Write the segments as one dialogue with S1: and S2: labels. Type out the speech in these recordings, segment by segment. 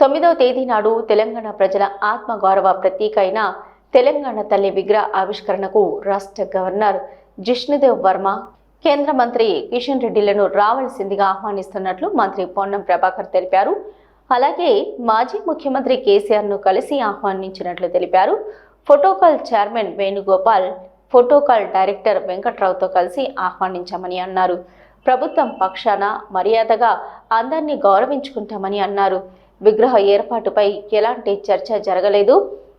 S1: తొమ్మిదవ తేదీ నాడు తెలంగాణ ప్రజల ఆత్మగౌరవ ప్రతీక అయిన తెలంగాణ తల్లి విగ్రహ ఆవిష్కరణకు రాష్ట్ర గవర్నర్ జిష్ణుదేవ్ వర్మ కేంద్ర మంత్రి కిషన్ రెడ్డిలను రావాల్సిందిగా ఆహ్వానిస్తున్నట్లు మంత్రి పొన్నం ప్రభాకర్ తెలిపారు. అలాగే మాజీ ముఖ్యమంత్రి కేసీఆర్ను కలిసి ఆహ్వానించినట్లు తెలిపారు. Protocol chairman Venugopal protocol director వెంకట్రావుతో కలిసి ఆహ్వానించామని అన్నారు. ప్రభుత్వం పక్షాన మర్యాదగా అందరినీ గౌరవించుకుంటామని అన్నారు. విగ్రహ ఏర్పాటుపై ఎలాంటి చర్చ జరగలేదు.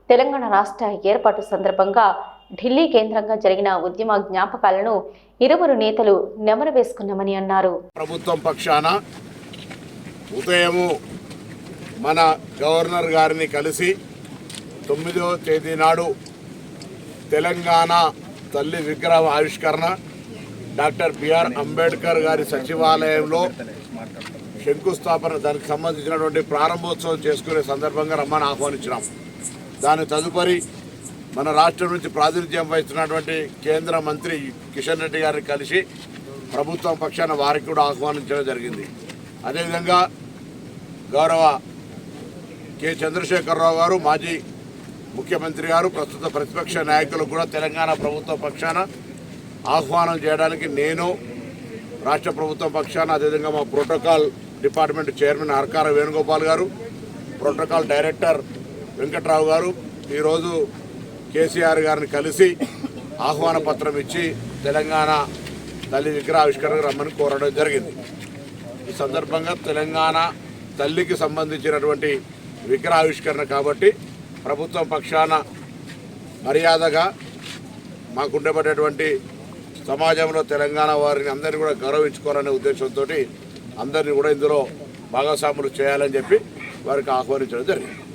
S1: తెలంగాణ రాష్ట్ర ఏర్పాటు సందర్భంగా ఢిల్లీ కేంద్రంగా జరిగిన ఉద్యమ జ్ఞాపకాలను ఇరువురు నేతలు నెమరు వేసుకున్నామని అన్నారు.
S2: ప్రభుత్వం పక్షాన ఉదయము మన గవర్నర్ గారిని కలిసి తొమ్మిదవ తేదీ నాడు తెలంగాణ తల్లి విగ్రహ ఆవిష్కరణ డాక్టర్ బిఆర్ అంబేద్కర్ గారి సచివాలయంలో శంకుస్థాపన దానికి సంబంధించినటువంటి ప్రారంభోత్సవం చేసుకునే సందర్భంగా రమ్మని ఆహ్వానించినాం. దాని తదుపరి మన రాష్ట్రం నుంచి ప్రాతినిధ్యం వహిస్తున్నటువంటి కేంద్ర మంత్రి కిషన్ రెడ్డి గారిని కలిసి ప్రభుత్వం పక్షాన వారికి కూడా ఆహ్వానించడం జరిగింది. అదేవిధంగా గౌరవ కె. చంద్రశేఖరరావు గారు మాజీ ముఖ్యమంత్రి గారు ప్రస్తుత ప్రతిపక్ష నాయకులు కూడా తెలంగాణ ప్రభుత్వ పక్షాన ఆహ్వానం చేయడానికి నేను రాష్ట్ర ప్రభుత్వం పక్షాన అదేవిధంగా మా ప్రోటోకాల్ డిపార్ట్మెంట్ చైర్మన్ ఆర్కార వేణుగోపాల్ గారు ప్రోటోకాల్ డైరెక్టర్ వెంకట్రావు గారు ఈరోజు కేసీఆర్ గారిని కలిసి ఆహ్వాన పత్రం ఇచ్చి తెలంగాణ తల్లి విగ్రహ ఆవిష్కరణకు రమ్మని కోరడం జరిగింది. ఈ సందర్భంగా తెలంగాణ తల్లికి సంబంధించినటువంటి విగ్రహావిష్కరణ కాబట్టి ప్రభుత్వం పక్షాన మర్యాదగా మాకుండబడేటువంటి సమాజంలో తెలంగాణ వారిని అందరినీ కూడా గౌరవించుకోవాలనే ఉద్దేశంతో అందరినీ కూడా ఇందులో భాగస్వాములు చేయాలని చెప్పి వారికి ఆహ్వానించడం జరిగింది.